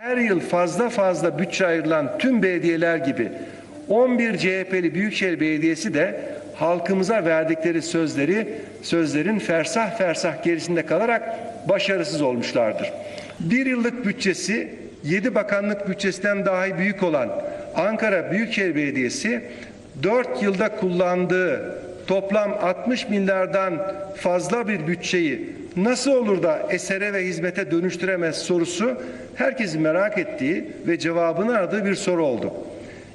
Her yıl fazla fazla bütçe ayrılan tüm belediyeler gibi 11 CHP'li Büyükşehir Belediyesi de halkımıza verdikleri sözleri sözlerin fersah fersah gerisinde kalarak başarısız olmuşlardır. Bir yıllık bütçesi 7 bakanlık bütçesinden dahi büyük olan Ankara Büyükşehir Belediyesi 4 yılda kullandığı toplam 60 milyardan fazla bir bütçeyi nasıl olur da esere ve hizmete dönüştüremez sorusu herkesin merak ettiği ve cevabını aradığı bir soru oldu.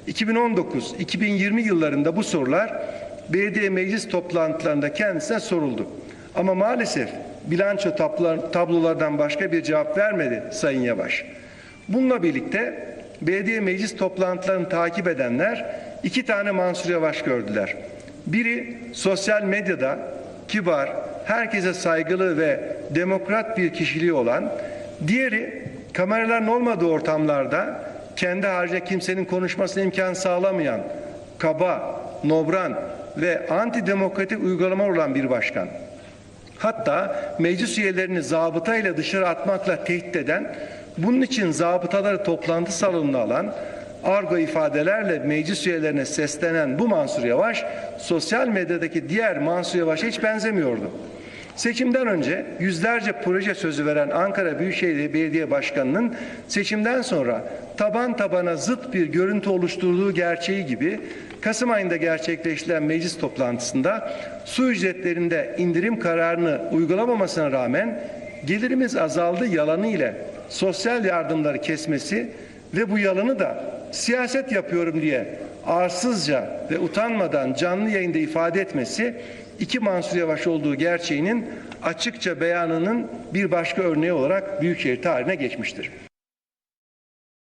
2019-2020 yıllarında bu sorular belediye meclis toplantılarında kendisine soruldu. Ama maalesef bilanço tablo- tablolardan başka bir cevap vermedi Sayın Yavaş. Bununla birlikte belediye meclis toplantılarını takip edenler iki tane Mansur Yavaş gördüler. Biri sosyal medyada kibar, herkese saygılı ve demokrat bir kişiliği olan, diğeri kameraların olmadığı ortamlarda kendi haricinde kimsenin konuşmasına imkan sağlamayan, kaba, nobran ve antidemokratik uygulamalar olan bir başkan. Hatta meclis üyelerini zabıtayla dışarı atmakla tehdit eden, bunun için zabıtaları toplantı salonuna alan, argo ifadelerle meclis üyelerine seslenen bu Mansur Yavaş, sosyal medyadaki diğer Mansur Yavaş'a hiç benzemiyordu. Seçimden önce yüzlerce proje sözü veren Ankara Büyükşehir Belediye Başkanı'nın seçimden sonra taban tabana zıt bir görüntü oluşturduğu gerçeği gibi Kasım ayında gerçekleştirilen meclis toplantısında su ücretlerinde indirim kararını uygulamamasına rağmen gelirimiz azaldı yalanı ile sosyal yardımları kesmesi ve bu yalanı da siyaset yapıyorum diye arsızca ve utanmadan canlı yayında ifade etmesi iki Mansur Yavaş olduğu gerçeğinin açıkça beyanının bir başka örneği olarak Büyükşehir tarihine geçmiştir.